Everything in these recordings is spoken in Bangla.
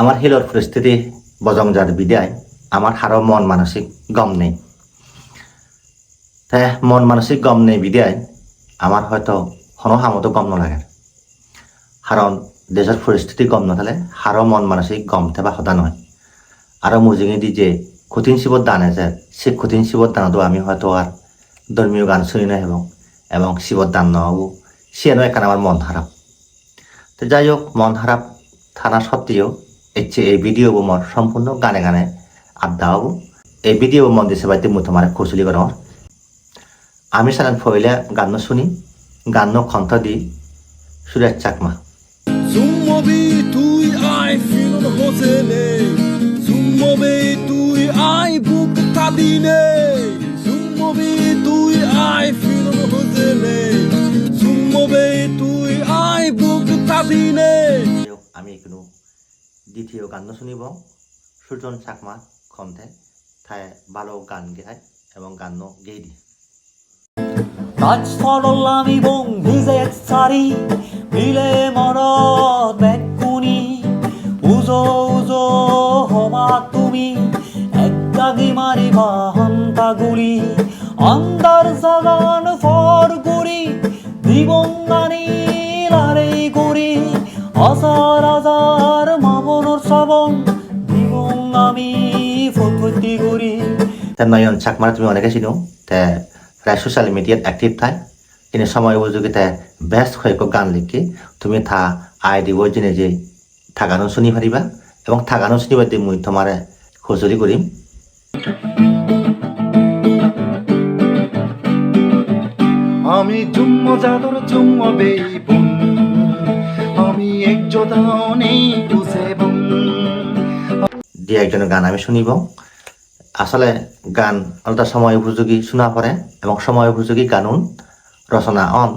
আমার হিলর পরিস্থিতি বজংজার বিদায়, আমার হারও মন মানসিক গম নেই। তাই মন মানসিক গম নেই বিদায়, আমার হয়তো হনো হামতো গম নালাগে। কারণ দেশের পরিস্থিতি গম নাথালে হারও মন মানসিক গম থেবা সদা নহয় আৰু মুজিঙেদি যে কঠিন শিৱত দান আছে, সেই কঠিন শিৱত দানতো আমি হয়তো আর ধর্মীয় গান শুনি না এবং এবং শিবর দান নহব সে নয় কেন আমার মন খারাপ তো যাই হোক মন খারাপ থানা সত্ত্বেও এর চেয়ে এই ভিডিও মোর সম্পূর্ণ গানে গানে আড্ডা হব। এই ভিডিও মন দিছে বাইতে মুই তোমার কৌশলী কর। আমি সাধারণ ফইলে গান শুনি গান কণ্ঠ দি সুরেশ চাকমা। Zummobi তুই আই ফিলন হোসেনে। Zummobi তুই আই বুক কাদিনে। Zummobi তুই আই ফিলন হোসেনে। Zummobi তুই আই বুক কাদিনে। দ্বিতীয় গান শুনিব। সুজন চাকমা কণ্ঠে তাই ভালো গান গায় এবং গান গেয়ে দিয়ে কাজফল এবং ভিজে সারি মিলে মরদ বেকুনি উজো উজো তুমি, এক দাগি মারিবা হন্তা গুলি। অন্দার জাগান ফর গুড়ি দিবং গানি লারে গুড়ি আজার আজার তা নয়ন চাকমার তুমি অনেকে চিনো তে প্রায় সোশ্যাল মিডিয়াত অ্যাক্টিভ থাই কিন্তু সময় উপযোগী তে বেস্ট হয়ে গান লিখি তুমি থা আই দিব জেনে যে থাকানো শুনি পারিবা এবং থাকানো শুনি পারি মুই তোমার সজুরি করিম। আমি জুম্ম জাদর জুম্ম বেইবুন। আমি এক জদানেই বুঝেবুন দিয়ে একজনের গান আমি শুনিব। আসলে গান আলাদা সময় উপযোগী শোনা পড়ে এবং সময় উপযোগী কানুন রচনা অন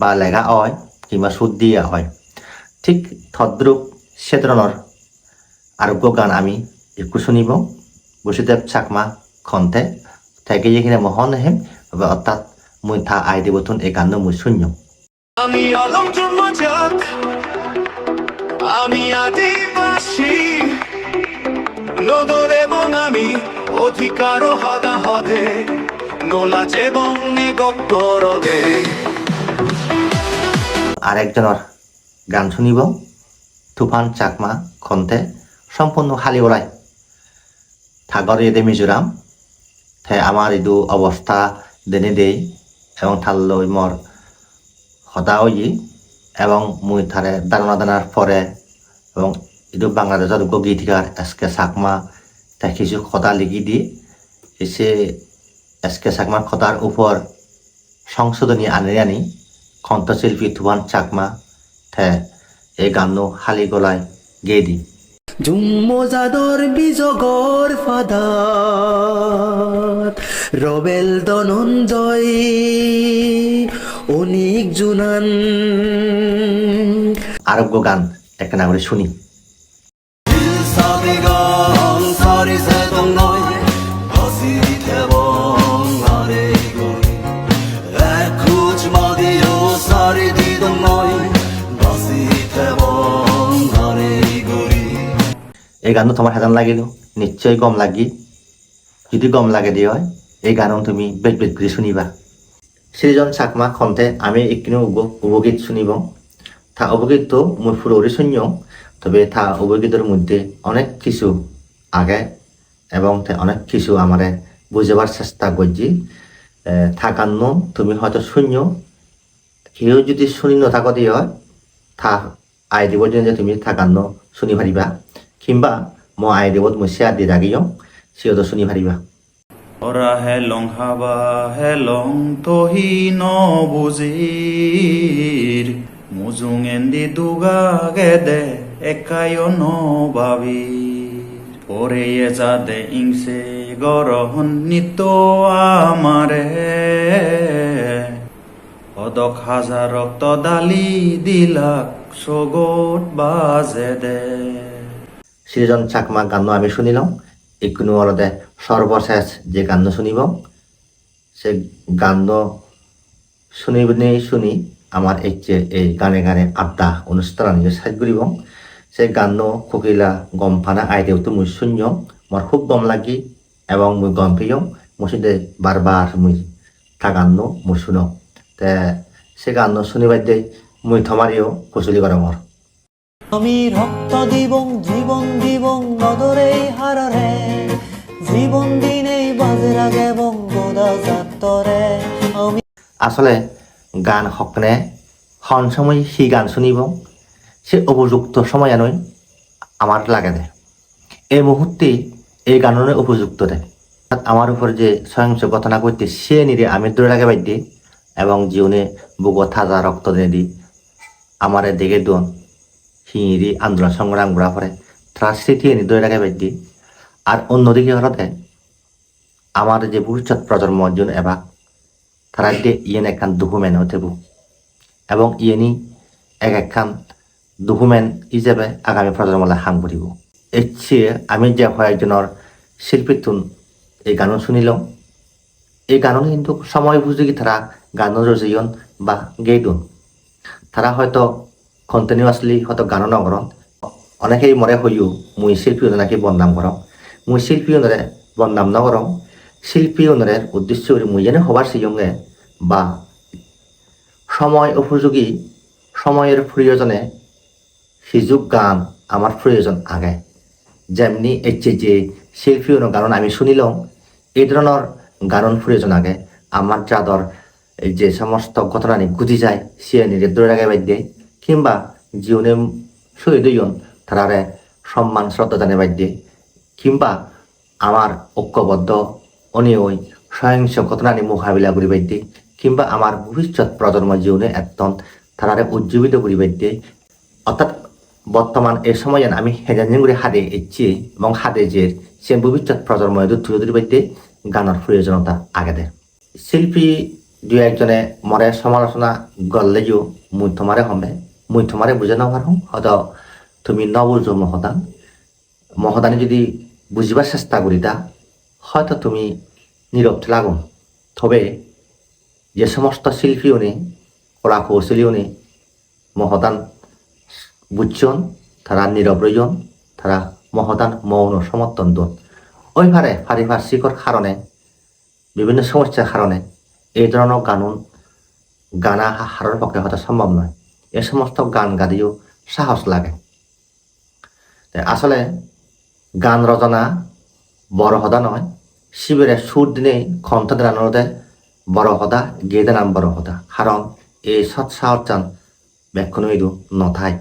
বা লেখা হয় কিংবা সুর দিয়া হয়। ঠিক তদ্রুপ সে ধরনের আরোগ্য গান আমি একটু শুনিব। বসুদেব চাকমা খন্তে থেকে যেখানে মহন হেম অর্থাৎ মুই থা আই দেবতুন এই গান মুই শূন্য আমি আমি আদিবাসী নদর এবং আমি অধিকার হদা হদে, নোলাচ এবং নিগপ্পরদে আর একজনের গান শুনিব, তুফান, চাকমা, খন্তে, সম্পূর্ণ খালি ওলাই থাগর এদে মিজোরাম থে আমার ইদু অবস্থা দেনে দেই, এবং থাল্লৈ মর সদা ই এবং মুই থারে দানা দানার পরে, এবং ইদু বাংলাদেশত উগ্র গীতিকার এস কে চাকমা তাই কিছু সদা লিখি দি এসে এস কে চাকমার খতার উপর সংশোধনী আনি আনি কণ্ঠশিল্পী তুফান চাকমা থে এই গানো হালি গলায় গেয়ে দি জুম্মজাদর বিজগর ফাদাত রবেল ধনঞ্জয় অনিক জুনান। আরোগ্য গান একটা না করে শুনি 사 비가 살이 새동 너희 어시리 태봉 아래 이고리 에쿠지 마디오 살이 디동 너희 어시리 태봉 아래 이고리 এই গানো তোমার হেদান লাগিল নিশ্চয় গম লাগি যদি গম লাগে দিয়ে হয় এই গানো তুমি বেট বেট করে শুনিবা সৃজন চাকমা খন্তে আমি একদিন উপগীত শুনিব থা অবগীত তো মুই ফুরোরে শূন্য তবে থা অবগীতের মধ্যে অনেক কিছু আগে এবং তে অনেক কিছু আমারে বুঝাবার চেষ্টা করছি। থা গান তুমি হয়তো শূন্য কেউ যদি শুনি নথাক দিয়ে হয় থা, আই দিব যে তুমি থা গান শুনি পারিবা। কিংবা মই আই দেৱত মই শ্বেয়াৰ দি ৰাগিও সিহঁতো শুনি পাৰিবা Ora helong haba helong tohi no buzir Muzung endi duga gede ekayo no babir Ore ye jade ingse gorohon nito amare অদক হাজার রক্ত দালি দিলাক সগোট বাজে দে। সৃজন চাকমা গান আমি শুনিলাম এইকোনো অলতে সর্বশেষ যে গান শুনিব, সে গান শুনি শুনি আমার এই যে গানে গানে আড্ডা অনুষ্ঠান সাজ করিব। সেই গান কুকিলা গম ফানা আইদেউতো মুই শূন্য মোর খুব গম লাগি এবং মুই গম পেয়ং মুসিদে বারবার মুই তা গান মুই শুনো তে সে গান শুনিবার দে মুই থমারিও কুচলি করে মর আমি রক্ত দিবং জীবন দিবং নদরে হাররে জীবন দিনেই বাজরা গেবং গোদা আমি আসলে গান হকনে হন সময় সেই গান শুনিব সে উপযুক্ত সময় নয় আমার লাগে দে এই মুহূর্তে এই গাননে উপযুক্ত দে অর্থাৎ আমার উপর যে সহিংস ঘটনা করতে সে নিরে আমি দৌড়ে লাগে বাইদ্যে এবং জীবনে বুক থাজা রক্ত দিয়ে দি আমার দেখে দোন হিঁড়ি আন্দোলন সংগ্রাম করা পরে তারা স্মৃতি এনে দৌড়ে লাগে বাইদ্যে। আর অন্যদিকে হরতে আমার যে ভবিষ্যৎ প্রজন্ম জন এবার তারা দিয়ে ইয়েন একখান ডকুমেন্ট হতেব এবং ইয়েনি এক একখান ডকুমেন্ট হিসেবে আগামী প্রজন্মলে হাং পড়িব এর চেয়ে আমি যে কয়েকজনের শিল্পীর তুন, এই গানও শুনিলাম। এই গানও কিন্তু সময় উপযোগী তারা গান রচিয়ন বা গেইদুন তারা হয়তো কন্টিনিউয়াসলি হয়তো গানও নকরণ অনেকেই মরে হইও মুই শিল্পী নাকি বদনাম করম মুই শিল্পী অনুরে বদনাম নকরম শিল্পী অনুরে উদ্দেশ্য করে মুই যেন হবার সিয়ঙ্গে বা সময় উপযোগী সময়ের প্রয়োজনে সুযোগ গান আমার প্রয়োজন আগে। যেমনি এচ্ছে যে শিল্পী অনু গান আমি শুনিলাম এই ধরনের গান প্রয়োজন আগে। আমার যাদর যে সমস্ত ঘটনা নিয়ে গুজি যায়, সে নিজের দৌড়ে আগে বাদ্যে কিংবা জীবনে শহীদ হইন তারারে সম্মান, শ্রদ্ধা জানে বাদ্যে কিংবা আমার ঐক্যবদ্ধ অনিয়ই সহিংস ঘটনা নিয়ে মোকাবিলা করি বাদ্যে কিংবা আমার ভবিষ্যৎ প্রজন্ম জীবনে একদম তারারে উজ্জীবিত করি বাদ্যে অর্থাৎ বর্তমান এই সময় আমি হেজানিং করে হাদে ইচ্ছে এবং হাদে যে সে ভবিষ্যৎ প্রজন্ম তুলে ধরি বাদ্যে গানের প্রয়োজনীয়তা আগে শিল্পী দুই একজনে মরে সমালোচনা গল্লেও মুই তোমারে হমে, মুই তোমারে বুঝে না পারো হয়তো তুমি নবুঝো মহদান। মহদানে যদি বুঝিবার চেষ্টা করিতা, হয়তো তুমি নীরব লাগুন তবে যে সমস্ত শিল্পী উনি কলা কৌশলী উনি মহদান বুঝছন তারা নীরব রইজন তারা মহদান মৌন সমর্থন দন ওইভাবে পারিপার্শ্বিকর কারণে, বিভিন্ন সমস্যার কারণে এই ধরনের গানুন গানা হারার পক্ষে হয়তো সম্ভব নয়। এ সমস্ত গান গাদিও সাহস লাগে। আসলে গান রচনা বড় হদা নয়। শিবিরে সুর দিনে কণ্ঠ দিনানোতে বড় হদা গেয়ে নাম বড় হদা। কারণ এই সৎ সাহস চান নথায়।